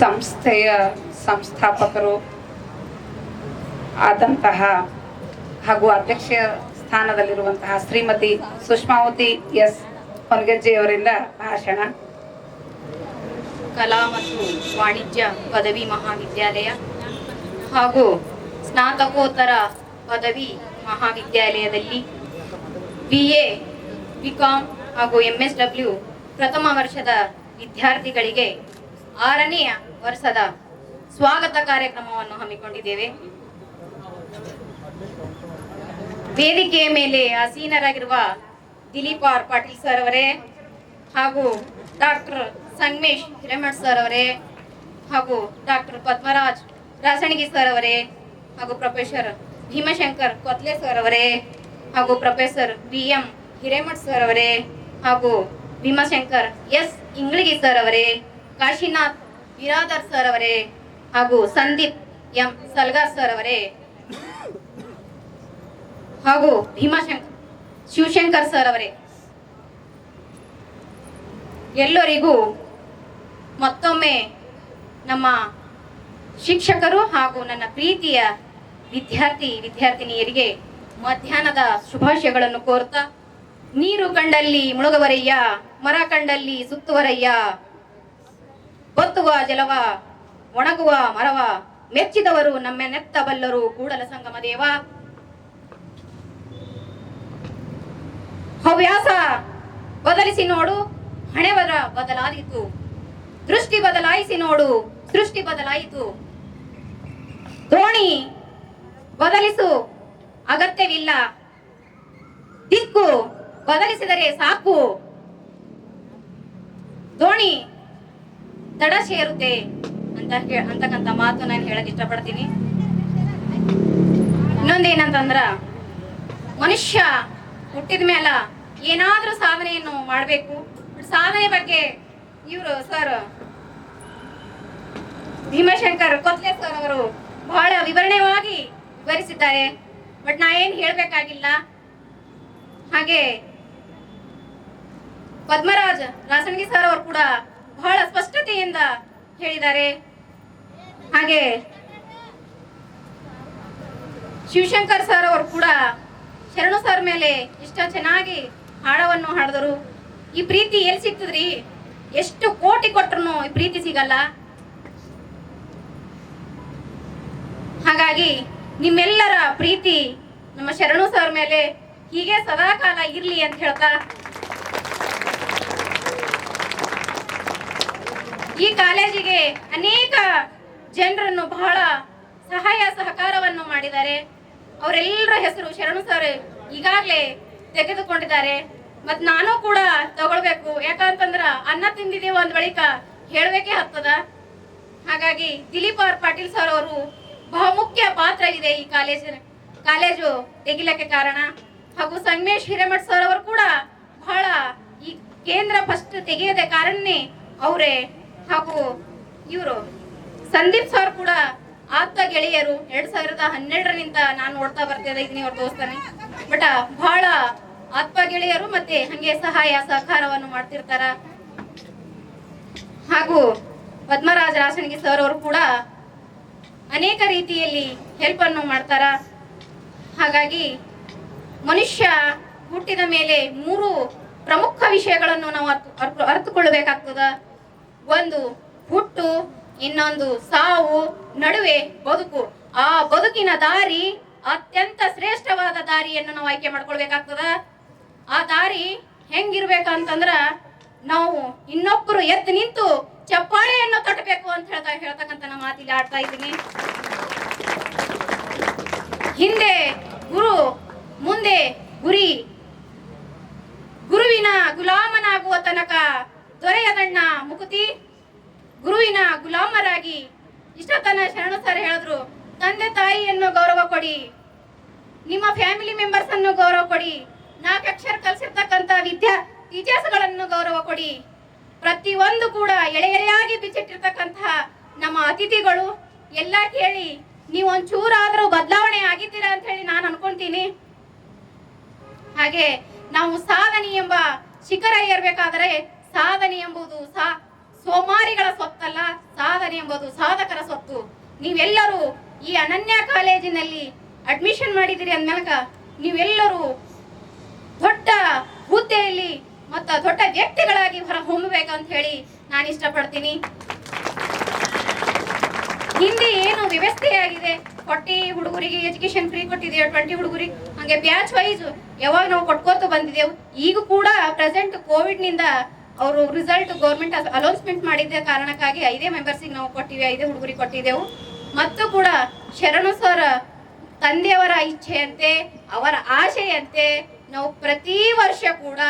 ಸಂಸ್ಥೆಯ ಸಂಸ್ಥಾಪಕರು ಆದಂತಹ ಹಾಗೂ ಅಧ್ಯಕ್ಷ ಸ್ಥಾನದಲ್ಲಿರುವಂತಹ ಶ್ರೀಮತಿ ಸುಷ್ಮಾವತಿ ಎಸ್. ಹೊನಗಜ್ಜಿ ಅವರಿಂದ ಭಾಷಣ. ಕಲಾ ಮತ್ತು ವಾಣಿಜ್ಯ ಪದವಿ ಮಹಾವಿದ್ಯಾಲಯ ಹಾಗೂ ಸ್ನಾತಕೋತ್ತರ ಪದವಿ ಮಹಾವಿದ್ಯಾಲಯದಲ್ಲಿ ಬಿ ಎ ಬಿ ಕಾಮ್ ಹಾಗೂ ಎಂ ಎಸ್ ಡಬ್ಲ್ಯೂ ಪ್ರಥಮ ವರ್ಷದ ವಿದ್ಯಾರ್ಥಿಗಳಿಗೆ ಆರನೆಯ ವರ್ಷದ ಸ್ವಾಗತ ಕಾರ್ಯಕ್ರಮವನ್ನು ಹಮ್ಮಿಕೊಂಡಿದ್ದೇವೆ. ವೇದಿಕೆಯ ಮೇಲೆ ಆಸೀನರಾಗಿರುವ ದಿಲೀಪ್ ಆರ್ ಪಾಟೀಲ್ ಸರ್ ಅವರೇ ಹಾಗೂ ಡಾಕ್ಟರ್ ಸಂಗಮೇಶ್ ಹಿರೇಮಠ್ ಸರ್ ಅವರೇ ಹಾಗೂ ಡಾಕ್ಟರ್ ಪದ್ಮರಾಜ್ ರಾಸಣಗಿ ಸರ್ ಅವರೇ ಹಾಗೂ ಪ್ರೊಫೆಸರ್ ಭೀಮಶಂಕರ್ ಕೊತ್ಲೆ ಸರ್ ಅವರೇ ಹಾಗೂ professor B M Hiremath sir ಅವರೇ ಹಾಗೂ ಭೀಮಶಂಕರ್ ಎಸ್ ಇಂಗ್ಳಿಗಿ ಸರ್ ಅವರೇ ಕಾಶಿನಾಥ್ ಬಿರಾದರ್ ಸರ್ ಅವರೇ ಹಾಗೂ ಸಂದೀಪ್ ಎಂ. ಸಲ್ಗಾರ್ ಸರ್ ಅವರೇ ಹಾಗೂ ಭೀಮಾಶಂಕರ್ ಶಿವಶಂಕರ್ ಸರ್ ಅವರೇ ಎಲ್ಲರಿಗೂ ಮತ್ತೊಮ್ಮೆ ನಮ್ಮ ಶಿಕ್ಷಕರು ಹಾಗೂ ನನ್ನ ಪ್ರೀತಿಯ ವಿದ್ಯಾರ್ಥಿ, ವಿದ್ಯಾರ್ಥಿನಿಯರಿಗೆ ಮಧ್ಯಾಹ್ನದ ಶುಭಾಶಯಗಳನ್ನು ಕೋರ್ತಾ ನೀರು ಕಂಡಲ್ಲಿ ಮುಳುಗವರಯ್ಯ, ಮರ ಕಂಡಲ್ಲಿ ಸುತ್ತುವರಯ್ಯ ಬತ್ತುವ, ಜಲವ, ಒಣಗುವ, ಮರವ ಮೆಚ್ಚಿದವರು ನಮ್ಮ ನೆತ್ತಬಲ್ಲರು ಕೂಡಲ ಸಂಗಮ ದೇವ. ಹವ್ಯಾಸ ಬದಲಿಸಿ ನೋಡು, ಹಣೆವರ ಬದಲಾಯಿತು. ದೃಷ್ಟಿ ಬದಲಾಯಿಸಿ ನೋಡು, ಸೃಷ್ಟಿ ಬದಲಾಯಿತು. ದೋಣಿ ಬದಲಿಸು, ಅಗತ್ಯವಿಲ್ಲ. ದಿಕ್ಕು ಬದಲಿಸಿದರೆ ಸಾಕು ದೋಣಿ ದಡ ಸೇರುತ್ತೆ ಅಂತ ಅಂತಕ್ಕಂಥ ಮಾತು ನಾನು ಹೇಳಕ್ ಇಷ್ಟಪಡ್ತೀನಿ. ಇನ್ನೊಂದೇನಂತಂದ್ರ, ಮನುಷ್ಯ ಹುಟ್ಟಿದ ಮೇಲ ಏನಾದ್ರೂ ಸಾಧನೆಯನ್ನು ಮಾಡಬೇಕು. ಸಾಧನೆ ಬಗ್ಗೆ ಇವರು ಸರ್ ಭೀಮಶಂಕರ್ ಕೊತ್ಲೆ ಸರ್ ಅವರು ಬಹಳ ವಿವರಣೆವಾಗಿ ವಿವರಿಸಿದ್ದಾರೆ. ಬಟ್ ನಾ ಏನ್ ಹೇಳ್ಬೇಕಾಗಿಲ್ಲ. ಹಾಗೆ ಪದ್ಮರಾಜ್ ರಾಸಣಗಿ ಸರ್ ಅವರು ಕೂಡ ಬಹಳ ಸ್ಪಷ್ಟತೆಯಿಂದ ಹೇಳಿದ್ದಾರೆ. ಹಾಗೆ ಶಿವಶಂಕರ್ ಸರ್ ಅವರು ಕೂಡ ಶರಣು ಸರ್ ಮೇಲೆ ಇಷ್ಟ ಚೆನ್ನಾಗಿ ಹಾಡವನ್ನು ಹಾಡಿದರು. ಈ ಪ್ರೀತಿ ಎಲ್ಲಿ ಸಿಗ್ತದ್ರಿ? ಎಷ್ಟು ಕೋಟಿ ಕೊಟ್ರು ಈ ಪ್ರೀತಿ ಸಿಗಲ್ಲ. ಹಾಗಾಗಿ ನಿಮ್ಮೆಲ್ಲರ ಪ್ರೀತಿ ನಮ್ಮ ಶರಣು ಸರ್ ಮೇಲೆ ಹೀಗೆ ಸದಾಕಾಲ ಇರಲಿ ಅಂತ ಹೇಳ್ತಾ ಈ ಕಾಲೇಜಿಗೆ ಅನೇಕ ಜನರನ್ನು ಬಹಳ ಸಹಾಯ ಸಹಕಾರವನ್ನು ಮಾಡಿದ್ದಾರೆ. ಅವರೆಲ್ಲರ ಹೆಸರು ಶರಣು ಸರ್ ಈಗಾಗಲೇ ತೆಗೆದುಕೊಂಡಿದ್ದಾರೆ. ಮತ್ತು ನಾನು ಕೂಡ ತಗೊಳ್ಬೇಕು. ಯಾಕಂತಂದ್ರೆ ಅನ್ನ ತಿಂದಿದ್ದೇವೆ ಒಂದು ಬಳಿಕ ಹೇಳಬೇಕೇ ಹತ್ತದ. ಹಾಗಾಗಿ ದಿಲೀಪ್ ಆರ್ ಪಾಟೀಲ್ ಸರ್ ಅವರು ಬಹುಮುಖ್ಯ ಪಾತ್ರ ಇದೆ ಈ ಕಾಲೇಜಿನ, ಕಾಲೇಜು ತೆಗಿಲಕ್ಕೆ ಕಾರಣ. ಹಾಗೂ ಸಂಗಮೇಶ್ ಹಿರೇಮಠ್ ಸರ್ ಅವರು ಕೂಡ ಬಹಳ ಈ ಕೇಂದ್ರ ಫಸ್ಟ್ ತೆಗೆಯದ ಕಾರಣನೇ ಅವರೇ ಹಾಗೂ ಇವರು ಸಂದೀಪ್ ಸರ್ ಕೂಡ ಆಪ್ತ ಗೆಳೆಯರು ಎರಡ್ ಸಾವಿರದ ಹನ್ನೆರಡರಿಂದ ನಾನು ನೋಡ್ತಾ ಬರ್ತಾ ಇದ್ದೀನಿ ಅವ್ರ ದೋಸ್ತಾನೆ ಬಟ್ ಬಹಳ ಆತ್ಮ ಗೆಳೆಯರು ಮತ್ತೆ ಹಂಗೆ ಸಹಾಯ ಸಹಕಾರವನ್ನು ಮಾಡ್ತಿರ್ತಾರ ಹಾಗೂ ಪದ್ಮರಾಜ ರಾಸಣಗಿ ಸರ್ ಅವರು ಕೂಡ ಅನೇಕ ರೀತಿಯಲ್ಲಿ ಹೆಲ್ಪ್ ಅನ್ನು ಮಾಡ್ತಾರ ಹಾಗಾಗಿ ಮನುಷ್ಯ ಹುಟ್ಟಿದ ಮೇಲೆ ಮೂರು ಪ್ರಮುಖ ವಿಷಯಗಳನ್ನು ನಾವು ಅರ್ಥ ಅರ್ಥ- ಅರ್ಥಕೊಳ್ಳಬೇಕಾಗ್ತದ ಒಂದು ಹುಟ್ಟು, ಇನ್ನೊಂದು ಸಾವು, ನಡುವೆ ಬದುಕು. ಆ ಬದುಕಿನ ದಾರಿ ಅತ್ಯಂತ ಶ್ರೇಷ್ಠವಾದ ದಾರಿಯನ್ನು ನಾವು ಆಯ್ಕೆ ಮಾಡ್ಕೊಳ್ಬೇಕಾಗ್ತದ? ಆ ದಾರಿ ಹೆಂಗಿರ್ಬೇಕಂತಂದ್ರ ನಾವು ಇನ್ನೊಬ್ಬರು ಎದ್ದು ನಿಂತು ಚಪ್ಪಾಳೆಯನ್ನು ತಟ್ಟಬೇಕು ಅಂತ ಹೇಳ್ತಾ ಹೇಳ್ತಕ್ಕಂಥ ನಮ್ಮ ಮಾತಿಲ್ಲಿ ಆಡ್ತಾ ಇದ್ದೀನಿ. ಹಿಂದೆ ಗುರು, ಮುಂದೆ ಗುರಿ. ಗುರುವಿನ ಗುಲಾಮನಾಗುವ ತನಕ ದೊರೆಯದಣ್ಣ ಮುಕುತಿ ಗುರುವಿನ ಗುಲಾಮರಾಗಿ ಇಷ್ಟತನ ಶರಣು ಸರ್ ಹೇಳಿದ್ರು, ತಂದೆ ತಾಯಿಯನ್ನು ಗೌರವ ಕೊಡಿ, ನಿಮ್ಮ ಫ್ಯಾಮಿಲಿ ಮೆಂಬರ್ಸ್ ಅನ್ನು ಗೌರವ ಕೊಡಿ, ನಾಲ್ಕು ಅಕ್ಷರ ಕಲಿಸಿರ್ತಕ್ಕಂಥ ವಿದ್ಯಾ, ಇತಿಹಾಸಗಳನ್ನು ಗೌರವ ಕೊಡಿ. ಪ್ರತಿಯೊಂದು ಕೂಡ ಎಳೆಯರೆಯಾಗಿ ಬಿಚ್ಚಿಟ್ಟಿರ್ತಕ್ಕಂತಹ ನಮ್ಮ ಅತಿಥಿಗಳು, ಎಲ್ಲ ಕೇಳಿ, ನೀವು ಒಂಚೂರಾದರೂ ಬದಲಾವಣೆ ಆಗಿದ್ದೀರಾ ಅಂತ ಹೇಳಿ ನಾನು ಅನ್ಕೊಂತೀನಿ. ಹಾಗೆ ನಾವು ಸಾಧನೆ ಎಂಬ ಶಿಖರ ಏರ್ಬೇಕಾದರೆ ಸಾಧನೆ ಎಂಬುದು ಸಾ ಸೋಮಾರಿಗಳ ಸೊತ್ತಲ್ಲ ಸಾಧನೆ ಎಂಬುದು ಸಾಧಕರ ಸ್ವತ್ತು. ನೀವೆಲ್ಲರೂ ಈ ಅನನ್ಯ ಕಾಲೇಜಿನಲ್ಲಿ ಅಡ್ಮಿಷನ್ ಮಾಡಿದಿರಿ ಅಂದ್ಮೇಲಕ ನೀವೆಲ್ಲರೂ ದೊಡ್ಡ ಹುದ್ದೆಯಲ್ಲಿ ಮತ್ತು ದೊಡ್ಡ ವ್ಯಕ್ತಿಗಳಾಗಿ ಹೊರ ಅಂತ ಹೇಳಿ ನಾನು ಇಷ್ಟಪಡ್ತೀನಿ. ಹಿಂದೆ ಏನು ವ್ಯವಸ್ಥೆಯಾಗಿದೆ ಕೊಟ್ಟಿ ಹುಡುಗರಿಗೆ ಎಜುಕೇಶನ್ ಫ್ರೀ ಕೊಟ್ಟಿದೆ ಟ್ವೆಂಟಿ ಹುಡುಗರಿಗೆ? ಹಂಗೆ ಬ್ಯಾಚ್ ವೈಸ್ ಯಾವಾಗ ನಾವು ಕೊಟ್ಕೋತ ಬಂದಿದ್ದೆವು ಈಗ ಕೂಡ ಪ್ರೆಸೆಂಟ್ ಕೋವಿಡ್ನಿಂದ ಅವರು ರಿಸಲ್ಟ್ ಗೌರ್ಮೆಂಟ್ ಅನೌನ್ಸ್ಮೆಂಟ್ ಮಾಡಿದ್ದ ಕಾರಣಕ್ಕಾಗಿ ಐದೇ ಮೆಂಬರ್ಸಿಗೆ ನಾವು ಕೊಟ್ಟಿವಿ, ಐದೇ ಹುಡುಗರಿಗೆ ಕೊಟ್ಟಿದ್ದೆವು. ಮತ್ತು ಕೂಡ ಶರಣು ಸರ್ ತಂದೆಯವರ ಇಚ್ಛೆಯಂತೆ, ಅವರ ಆಶೆಯಂತೆ ನಾವು ಪ್ರತಿ ವರ್ಷ ಕೂಡ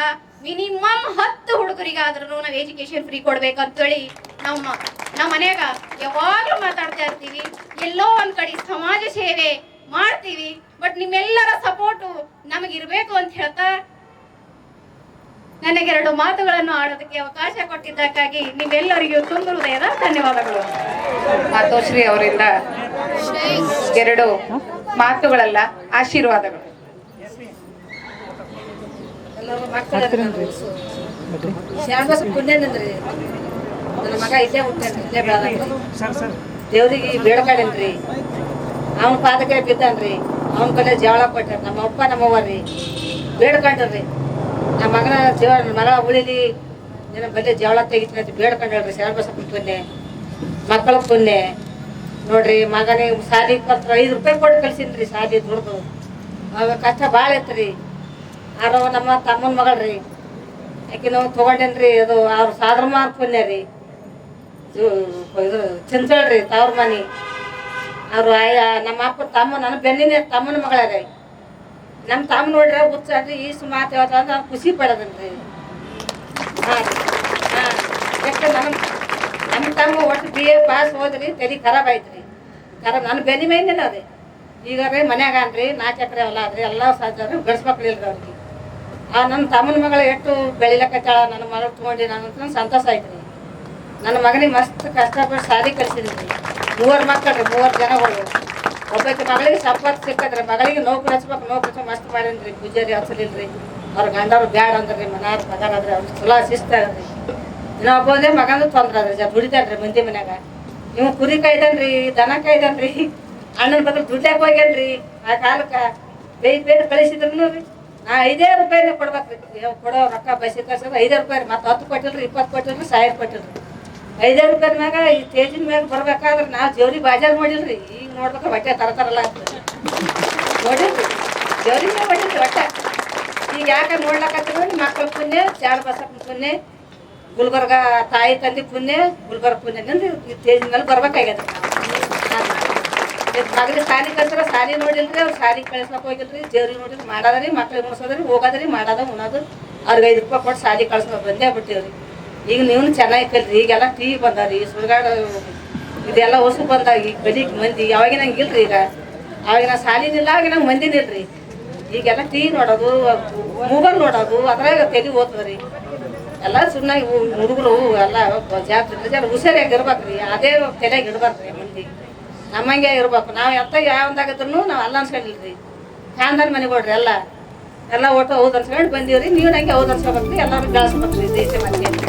ಮಿನಿಮಮ್ ಹತ್ತು ಹುಡುಗರಿಗಾದ್ರೂ ನಾವು ಎಜುಕೇಶನ್ ಫ್ರೀ ಕೊಡ್ಬೇಕಂತೇಳಿ ನಾವು ಮ- ನಮ್ಮ ಮನೆಯಾಗ ಯಾವಾಗಲೂ ಮಾತಾಡ್ತಾ ಇರ್ತೀವಿ. ಎಲ್ಲೋ ಒಂದ್ ಕಡೆ ಸಮಾಜ ಸೇವೆ ಮಾಡ್ತೀವಿ ಬಟ್ ನಿಮ್ಮೆಲ್ಲರ ಸಪೋರ್ಟು ನಮಗಿರ್ಬೇಕು ಅಂತ ಹೇಳ್ತಾ ನನಗೆರಡು ಮಾತುಗಳನ್ನು ಆಡೋದಕ್ಕೆ ಅವಕಾಶ ಕೊಟ್ಟಿದ್ದಕ್ಕಾಗಿ ನಿಮ್ಮೆಲ್ಲರಿಗೂ ತುಂಬ ಹೃದಯದ ಧನ್ಯವಾದಗಳು. ಮಾತೋಶ್ರೀ ಅವರಿಂದ ಎರಡು ಮಾತುಗಳಲ್ಲ ಆಶೀರ್ವಾದಗಳು. ನನ್ನ ಮಗ ಇಲ್ಲೇ ದೇವ್ರಿಗೆ ಬೇಡ್ಕೊಂಡೇನ್ರಿ ಅವನ ಪಾದಕ್ಕೆ ಬಿದ್ದಾನ್ರಿ. ಅವನ ಕಡೆ ಜವಳ ಕೊಟ್ಟಾರ ನಮ್ಮ ಅಪ್ಪ ನಮ್ಮವ್ವ ರೀ. ಬೇಡ್ಕೊಂಡ್ರಿ ನಮ್ಮ ಮಗನ ಜೀವ ನನ್ನ ಉಳಿಲಿ ನಿನ್ನ ಬಂದೆ, ಜವಳ ತೆಗಿತೀನಿ ಅಂತ ಬೇಡ್ಕೊಂಡ್ರಿ ಬಸಪ್ಪ ಪುಣ್ಯ ಮಕ್ಕಳ ಪುಣ್ಯ. ನೋಡ್ರಿ, ಮಗನಿಗೆ ಸಾಲಿ ಇಪ್ಪತ್ತು ಐದು ರೂಪಾಯಿ ಕೊಟ್ಟು ಕಳ್ಸಿನ್ರಿ ಸಾಲಿ ದುಡ್ದು. ಅವಾಗ ಕಷ್ಟ ಭಾಳ ಇತ್ತು ಆರೋ ನಮ್ಮ ತಮ್ಮನ ಮಗಳ್ರಿ. ಆಕೆ ನಾವು ತೊಗೊಂಡೇನ್ರಿ, ಅದು ಅವ್ರ ಸಾದ್ರ ಮಾರ್ ಪುಣ್ಯ ರೀ. ಇದು ಚಿಂತಳ್ರಿ, ತವ್ರ ಮನೆ. ಅವ್ರು ಆಯ ನಮ್ಮ ಅಪ್ಪ ತಮ್ಮ, ನನ್ನ ಬೆನ್ನಿನ ತಮ್ಮನ ಮಗಳ ನಮ್ಮ ತಮ್ಮ ನೋಡ್ರ ಹುಚ್ಚಾಡ್ರಿ ಈ ಮಾತು ಹೇಳ್ತಾರ ಅವ್ರು ಖುಷಿ ಪಡೋದನ್ರಿ ಹಾಂ ಹಾಂ. ನಮ್ಮ ನಮ್ಮ ತಮ್ಮ ಒಟ್ಟು ಬಿ ಎ ಪಾಸ್ ಹೋದ್ರಿ, ತಲೆ ಖರಾಬ್ ಆಯ್ತು ಖರಾಬ್ ನನ್ನ ಬೆನ್ನಿ ಮೇಲಿನ ಅದೇ. ಈಗ ರೀ ಮನ್ಯಾಗ ಅನ್ರಿ, ನಾಲ್ಕು ಎಕರೆ ಹೊಲ ಅದ್ರಿ ಎಲ್ಲ ಸಾಧ್ರಿ ಗಡ್ಸ್ಮಕ್ಳು ಇಲ್ರಿ ಅವ್ರಿಗೆ. ಆ ನನ್ನ ತಮ್ಮನ ಮಗಳು ಎಷ್ಟು ಬೆಳಿಲಕತ್ತಾಳ, ನನ್ನ ಮಗಳು ತೊಗೊಂಡು ನಾನು ಸಂತೋಷ ಆಯ್ತು ರೀ ನನ್ನ ಮಗನಿಗೆ ಮಸ್ತ್ ಕಷ್ಟಪಟ್ಟು ಸಾರಿ ಕಳ್ಸಿದ್ರಿ. ಮೂವರು ಮಕ್ಕಳು ರೀ, ಮೂವರು ಜನಗಳು ಒಬ್ಬಾಕಿ ಮಗಳಿಗೆ ಸಂಪತ್ತು ಸಿಕ್ಕದ್ರಿ ಮಗಳಿಗೆ ನೌಕರಿ ಹಚ್ಬೇಕು ನೌಕರಿ ಹಚ್ಚ ಮಸ್ತ್ ಮಾಡಿನ್ರಿ ಪೂಜಾರಿ ಹಚ್ಚಲಿಲ್ರಿ. ಅವ್ರ ಗಂಡವ್ರು ಬ್ಯಾಡ ಅಂದ್ರಿ ಮನಾರ್ ಮಗನಾದ್ರಿ ಅವ್ರು ಚಲೋ ಶಿಸ್ತಾಗ್ರಿ ಇನ್ನೊಬ್ಬಂದೇ ಮಗಂದು ತೊಂದ್ರೆ ಅದ್ರಿ ಜ ದುಡಿತಾನ್ರಿ ಮಂದಿ ಮನ್ಯಾಗ. ನೀವು ಕುರಿ ಕೈದನ್ರಿ ದನ ಕೈದನ್ರಿ ಅಣ್ಣನ ಬದಲು ದುಡ್ಡಾಕ ಹೋಗ್ಯನ್ರಿ. ಆ ಕಾಲಕ್ಕೆ ಬೇಯ್ ಬೇರೆ ಕಳಿಸಿದ್ರು ರೀ. ನಾ ಐದೇ ರೂಪಾಯಿನೇ ಕೊಡ್ಬೇಕ್ರಿ. ಕೊಡೋ ರೊಕ್ಕ ಬಸ್ಸಿಗೆ ಕಳ್ಸಿದ್ರೆ ಐದೇ ರೂಪಾಯಿ ರೀ. ಮತ್ತೆ ಹತ್ತು ಕೊಟ್ಟಿಲ್ರಿ, ಇಪ್ಪತ್ತು ಕೊಟ್ಟಿಲ್ರಿ, ಸಾವಿರ ಕೊಟ್ಟಿಲ್ರಿ. ಐದೇ ರೂಪಾಯಿ ಮ್ಯಾಗ ಈ ತೇಜಿನ ಮ್ಯಾಗ ಬರ್ಬೇಕಾದ್ರೆ ನಾವು ಜೇವ್ರಿ ಬಾಜಾರ್ ಮಾಡಿಲ್ರಿ. ಈಗ ನೋಡ್ಬೇಕು ಬಟ್ಟೆ ತರತಾರಲ್ಲ ಅಂತ. ನೋಡಿಲ್ರಿ? ಜೇವ್ರಿ ಮ್ಯಾಗ ಹೊಡಿಲ್ರಿ ಬಟ್ಟೆ ಈಗ ಯಾಕೆ ನೋಡ್ಲಕತ್ತಿದ್ರೆ ಮಕ್ಕಳ ಪುಣ್ಯ ಚಾರ್ ಬಸಪ್ಪನ ಪುಣ್ಯ, ಗುಲ್ಬರ್ಗ ತಾಯಿ ತಂದೆ ಪುಣ್ಯ, ಗುಲ್ಬರ್ಗ ಪುಣ್ಯ. ಈ ತೇಜಿನ ಮೇಲೆ ಬರ್ಬೇಕಾಗ್ಯದ. ಮಗಳಿಗೆ ಸಾಲಿ ಕಳ್ಸಿರ ಸಾಲಿ ನೋಡಿಲ್ರಿ, ಅವ್ರು ಸಾಲಿ ಕಳಿಸ್ಲಕ್ ಹೋಗಿಲ್ರಿ. ಜೇವ್ರಿ ನೋಡಿದ್ರೆ ಮಾಡದ್ರಿ, ಮಕ್ಳಿಗೆ ಮುಗಿಸೋದ್ರಿ, ಹೋಗೋದ್ರಿ, ಮಾಡೋದ, ಉಣೋದು. ಅವ್ರಿಗೆ ಐದು ರೂಪಾಯಿ ಕೊಟ್ಟು ಸಾಲಿ ಕಳ್ಸೋ ಬಂದೇ ಬಿಟ್ಟಿವ್ರಿ. ಈಗ ನೀವು ಚೆನ್ನಾಗಿ ಕಲ್ರಿ ಈಗೆಲ್ಲ ಟಿ ವಿ ಬಂದಾರಿ ಸುಳ್ಗಾಡ ಇದೆಲ್ಲ ಹೊಸ ಬಂದಾಗ ಈಗ ಬೆಳಿಗ್ಗೆ ಮಂದಿ, ಯಾವಾಗಿನ ಇಲ್ರಿ ಈಗ? ಅವಾಗಿನ ಸಾಲಿನಿಲ್ಲ ಅವಾಗ ನಂಗೆ ಮಂದಿನಿಲ್ರಿ ಈಗೆಲ್ಲ ಟಿ ವಿ ನೋಡೋದು ಮೊಬೈಲ್ ನೋಡೋದು, ಅದ್ರಾಗ ತಲೆ ಓದ್ತದ್ರಿ. ಎಲ್ಲ ಸುಮ್ಮನೆ ಹುಡುಗರು, ಎಲ್ಲ ಜಾತ್ರೆ ಜನ ಹುಷಾರಿಯಾಗಿ ಇರ್ಬೇಕ್ರಿ, ಅದೇ ತಲೆಯಾಗಿ ಇಡ್ಬಾರ್ದ್ರಿ ಮಂದಿ. ನಮ್ಮಂಗೆ ಇರ್ಬೇಕು, ನಾವು ಎತ್ತ ಯಾವಂದಾಗದ್ರು ನಾವು ಅಲ್ಲ ಅನ್ಸ್ಕೊಂಡಿಲ್ರಿ. ಖಾನ್ದಾನ್ ಮನೆ ಕೊಡ್ರಿ ಎಲ್ಲ. ಎಲ್ಲ ಒಟ್ಟು ಹೌದು ಅನ್ಸ್ಕೊಂಡು ಬಂದೀವ್ರಿ, ನೀವು ನಂಗೆ ಹೌದು ಅನ್ಸ್ಕೊಬೇಕ್ರಿ, ಎಲ್ಲರೂ ಬೆಳೆಸ್ಬೇಕ್ರಿ ದೇಶ ಮಂದಿ